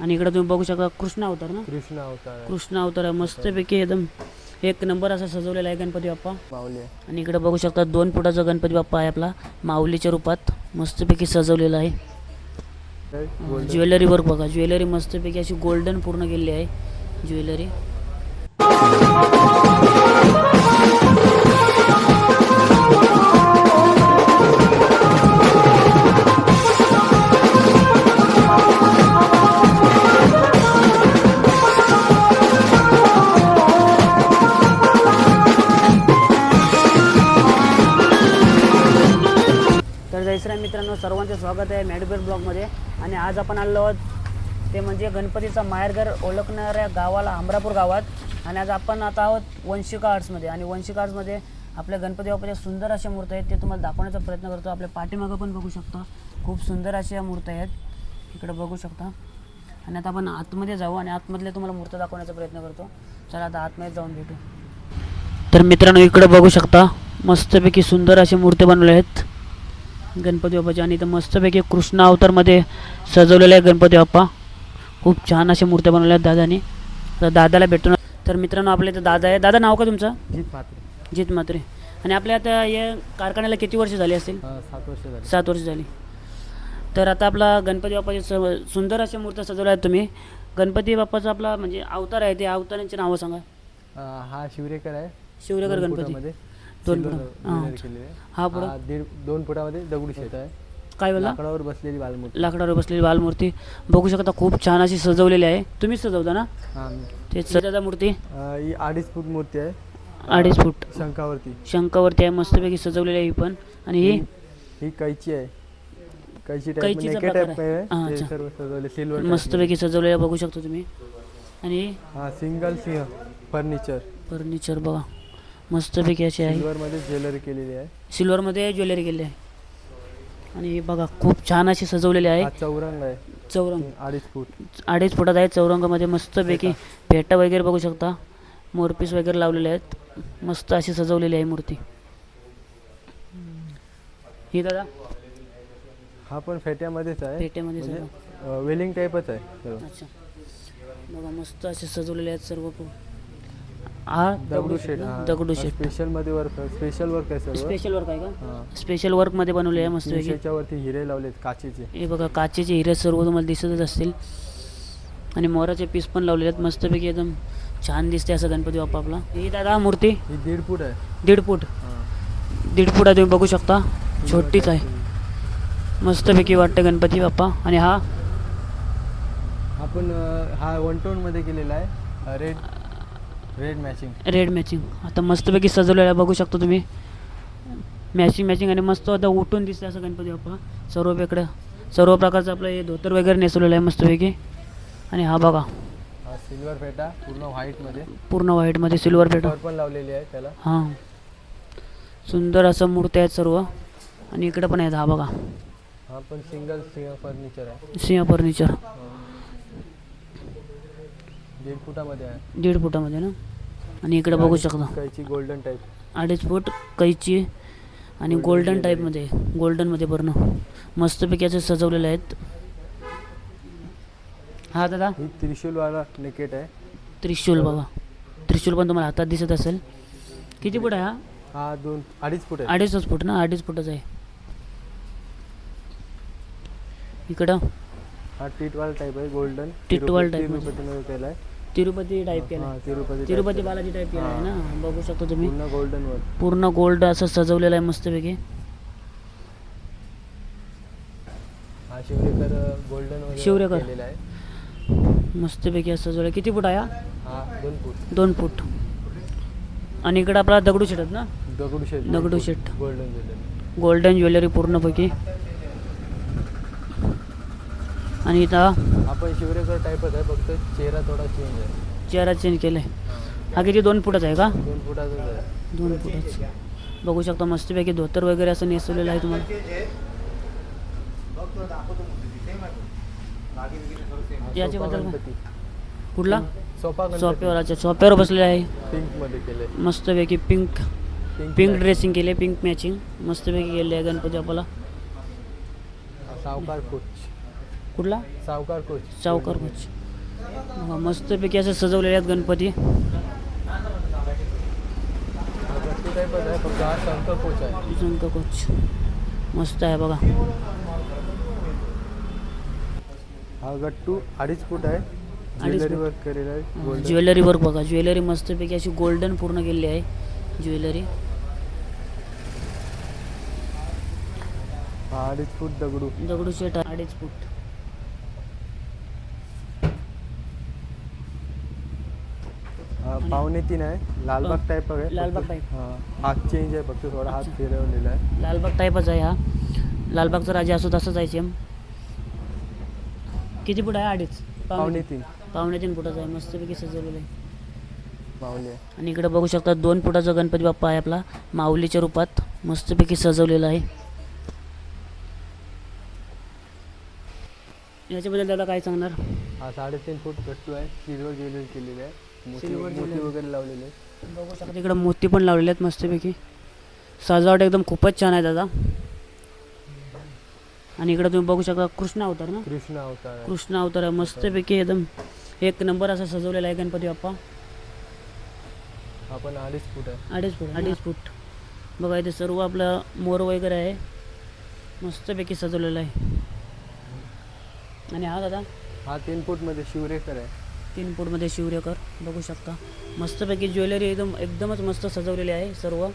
आणि इकडे तुम्ही बघू शकता कृष्ण अवतार ना? कृष्ण अवतार. कृष्ण अवतार आहे मस्तपैकी एकदम एक नंबर असा सजवलेला आहे गणपती बाप्पा. माऊली आणि इकडे बघू शकता दोन फुटाचा गणपती बाप्पा आहे आपला माऊलीच्या रूपात मस्तपैकी सजवलेला आहे. ज्वेलरी वर्क बघा ज्वेलरी मस्तपैकी अशी गोल्डन पूर्ण केलेली आहे ज्वेलरी. तर मित्रांनो सर्वांचे स्वागत आहे मॅडबेर ब्लॉगमध्ये. आणि आज आपण आलो आहोत ते म्हणजे गणपतीचा माहेरघर ओळखणाऱ्या गावाला अमरापूर गावात. आणि आज आपण आता आहोत वंशिका आर्ट्समध्ये. आणि वंशिका आर्ट्समध्ये आपल्या गणपती बाप्पाच्या सुंदर अशा मूर्ती आहेत ते तुम्हाला दाखवण्याचा प्रयत्न करतो. आपल्या पाठीमागं पण बघू शकता खूप सुंदर अशा मूर्ती आहेत. इकडं बघू शकता. आणि आता आपण आतमध्ये जाऊ आणि आतमधल्या तुम्हाला मूर्ती दाखवण्याचा प्रयत्न करतो. चला आता आतमध्ये जाऊन भेटू. तर मित्रांनो इकडं बघू शकता मस्तपैकी सुंदर अशा मूर्ती बनवल्या आहेत. गणपती बाप्पाची आणि इथं मस्तपैकी कृष्ण अवतारमध्ये सजवलेले आहे गणपती बाप्पा. खूप छान अशा मूर्त्या बनवल्या आहेत दादानी. तर दादाला भेटून तर मित्रांनो आपल्या इथं दादा आहे. दादा नाव का तुमचं? जीत मात्र जित मात्रे आणि आपल्या आता या कारखान्याला किती वर्ष झाली असतील? सात वर्ष झाली. सात वर्ष झाली. तर आता आपला गणपती बाप्पाचे स सुंदर अशा मूर्त्या सजवल्या आहेत तुम्ही. गणपती बाप्पाचा आपला म्हणजे अवतार आहे ते अवतारांची नावं सांगा. हा शिवरेकर आहे. शिवरेकर दोन गणपती. फुटामध्ये दोन silver फुटा हां. केलेले. आहे. हा हा दीड दोन फुटामध्ये दगडूशेठ आहे. काय बोला लाकडावर बसलेली बालमूर्ती. लाकडावर बसलेली बालमूर्ती. बघू शकता खूप छान अशी सजवलेली आहे. तुम्हीच सजवता ना? हा ते सजादा मूर्ती. अं, ही अडीच फूट मूर्ती आहे. अडीच फूट. शंखावरती. शंकावरती आहे. मस्तपैकी सजवलेली आहे ही पण. आणि ही? ही कैची आहे. कैची टाईप कैचीचा नेके प्रकार टाईप आहे. आहे ते अच्छा. सर्व सजवले सिल्वर मस्तपैकी सजवलेलं बघू शकता तुम्ही. आणि? हा सिंगल सिंह फर्निचर. फर्निचर बघा. मस्तपैकी अशी आहे. सिल्वर मध्ये ज्वेलरी केलेली आहे. सिल्वरमध्ये ज्वेलरी केली आहे. आणि हे बघा खूप छान अशी सजवलेली आहे. हा चौरंग आहे. चौरंग. अडीच फूट. अडीच फुटात आहे चौरंगामध्ये. मस्तपैकी पेटा वगैरे बघू शकता. मोरपीस वगैरे लावलेले आहेत. मस्त अशी सजवलेली आहे मूर्ती. ही दादा? हा पण फेट्यामध्येच आहे. पेट्यामध्ये म्हणजे वेलिंग टाईपच आहे. सर्व. अच्छा. बघा मस्त असे सजवलेले आहेत सर्व पु- हा दगडूशेठ वर्क स्पेशल वर्क आहे सर्व स्पेशल वर्क आहे का? हा. स्पेशल वर्कमध्ये बनवले आहे तीनशेच्या वरती हिरे लावलेत काचेचे. हे बघा काचेचे हिरे सर्व तुम्हाला दिसतच असतील. आणि मोराचे पीस पण लावलेले आहेत मस्तपैकी एकदम छान दिसते असं गणपती बाप्पा आपला ही दादा मूर्ती? ही दीड फूट आहे. दीड फूट. हा. दीड फूट आहे तुम्ही बघू शकता. छोटीच आहे. मस्तपैकी वाटतं गणपती बाप्पा. आणि हा? आपण अं, हा वन टोनमध्ये केलेला आहे. Red red matching red matching आता मस्तपैकी सजवलेला बघू शकता तुम्ही. मॅचिंग मॅचिंग आणि मस्त आता उठून दिसते असं गणपती बाप्पा. सर्व इकडं सर्व प्रकारचं आपलं हे धोतर वगैरे नेसवलेलं आहे मस्तपैकी. आणि हा बघा. सिल्वर फेटा पूर्ण व्हाईटमध्ये. पूर्ण व्हाईटमध्ये सिल्वर पेटा. पण लावलेली आहे त्याला. हां. सुंदर असं मूर्ती आहेत सर्व. आणि इकडं पण आहेत हा बघा. हा पण सिंगल फर्निचर आहे. सिंह फर्निचर दीड फुटामध्ये आहे. दीड फुटामध्ये ना? आणि इकडे बघू शकता. कैची गोल्डन टाईप अडीच फूट कैची आणि गोल्डन टाईपमध्ये गोल्डनमध्ये पूर्ण मस्तपैकी असे सजवलेले आहेत. हा दादा. त्रिशूलवाला नेकेट आहे. त्रिशूल बघा. त्रिशूल पण तुम्हाला हातात दिसत असेल. किती फूट आहे हा? हा दोन अडीच फूट आहे. अडीचच फूट ना? अडीच फुटच आहे. इकडं. हा टिटवाल टाईप आहे गोल्डन टिटवाल type मध्ये. तिरुपतीमध्ये केला आहे तिरुपती टाईप केलं तिरुपती तिरुपती बालाजी टाईप केलं आहे ना? बघू शकता तुम्ही. पूर्ण गोल्डन वर पूर्ण गोल्ड असं सजवलेलं आहे मस्तपैकी. हा शिवरेकर गोल्डन शिवरेकर. आहे. मस्तपैकी असं सजवलं. किती फूट आहे दोन फूट. दोन फूट. आणि इकडं आपला दगडू शेट ना? Dagdusheth Dagdusheth. Golden jewellery golden jewellery पूर्णपैकी. आणि इथं आपण शिवरेकर टाईपच आहे फक्त चेहरा थोडा चेंज आहे. चेहरा चेंज केला आहे हा किती दोन फुटाचा आहे का? दोन फुटाचाच आहे. दोन फुटाचा. बघू शकता मस्तपैकी धोतर वगैरे असं नेसवलेलं आहे तुम्हाला. याच्याबद्दल कुठला? सोप्यावर अच्छा सोप्यावर बसलेला आहे. पिंकमध्ये केलंय. मस्तपैकी पिंक पिंक पिंक ड्रेसिंग केली पिंक मॅचिंग मस्तपैकी केली आहे गणपती बाप्पाला. सावकार कोच कुठला सावकार कोच. चावकर कोच. मस्तपैकी असं सजवलेले आहेत गणपती. शंकर कोच आहे. शंकर कोच. मस्त आहे बघा. हा गट्टू अडीच फूट आहे. ज्वेलरी. वर्क केलेलं आहे गोल्डन ज्वेलरी वर्क बघा. ज्वेलरी मस्तपैकी अशी गोल्डन पूर्ण केलेली आहे. ज्वेलरी. अडीच फूट दगडू. दगडूशेठ अडीच फूट हा पावणे तीन आहे. लालबाग टाईप आहे लालबाग. हा हात चेंज आहे फक्त थोडा हात फिरवलेला आहे. लालबाग टाईपच आहे हा. लालबागचा राजा असो तसंच आहे सेम किती फूट आहे? अडीच. पावणे तीन. पावणे तीन फुटाचा आहे. मस्तपैकी सजवलेलं आहे. माऊली आणि इकडे बघू शकता दोन फुटाचा गणपती बाप्पा आहे आपला. माऊलीच्या रूपात मस्तपैकी सजवलेला आहे. याच्याबद्दल दादा काय सांगणार? हा साडेतीन फूट गट्टू आहे. सिल्वर ज्वेलरी केलेली आहे. मोती मोती. वगैरे लावलेले आहे बघू शकता इकडे मोती पण लावलेले आहेत मस्तपैकी. सजावट एकदम खूपच छान आहे दादा. आणि इकडे तुम्ही बघू शकता कृष्ण अवतार ना? कृष्ण अवतार आहे. कृष्ण अवतार आहे मस्तपैकी एकदम एक नंबर असा सजवलेला आहे गणपती बाप्पा. हा पण अडीच फूट आहे. अडीच फूट अडीच फूट. बघा इथे सर्व आपलं मोर वगैरे आहे. मस्तपैकी सजवलेलं आहे. आणि हा दादा? हा तीन फूटमध्ये शिवरेकर आहे. तीन फूटमध्ये शिवरेकर बघू शकता. मस्तपैकी ज्वेलरी एकदम एकदमच मस्त सजवलेली आहे सर्व.